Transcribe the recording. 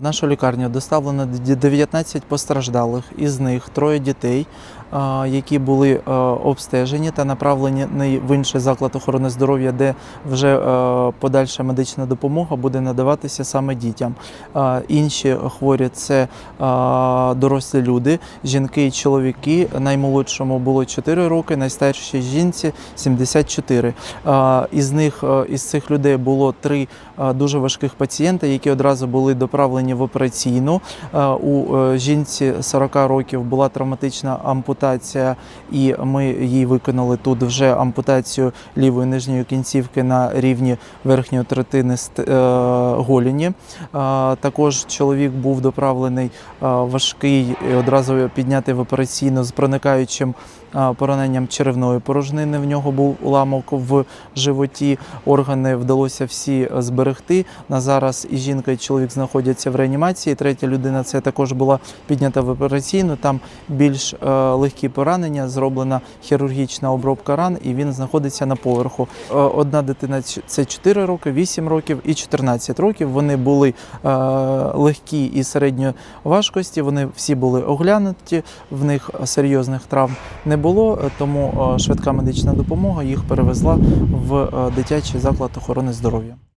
В нашу лікарню доставлено д- 19 постраждалих, із них троє дітей, які були е, обстежені та направлені в інший заклад охорони здоров'я, де вже е, подальша медична допомога буде надаватися саме дітям. Інші хворі це дорослі люди, жінки і чоловіки. Наймолодшому було 4 роки, найстаршій жінці 74. А, Із них е, із цих людей було три дуже важких пацієнта, які одразу були доправлені в операційну. У жінці 40 років була травматична ампутація, і ми їй виконали тут вже ампутацію лівої нижньої кінцівки на рівні верхньої третини е. Е, Також чоловік був доправлений е, важкий і одразу піднятий в операційну з проникаючим пораненням черевної порожнини. В нього був уламок в животі. Органи вдалося всі зберегти. На зараз і жінка, і чоловік знаходяться в реанімації. Третя людина це також була піднята в операційну. Там більш е, легкі поранення, зроблена хірургічна обробка ран, і він знаходиться на поверху. Е, Одна дитина це 4 роки, 8 років і 14 років. Вони були е, легкі і середньої важкості. Вони всі були оглянуті, в них серйозних травм не було, е, тому швидка медична допомога їх перевезла в дитячий заклад охорони здоров'я.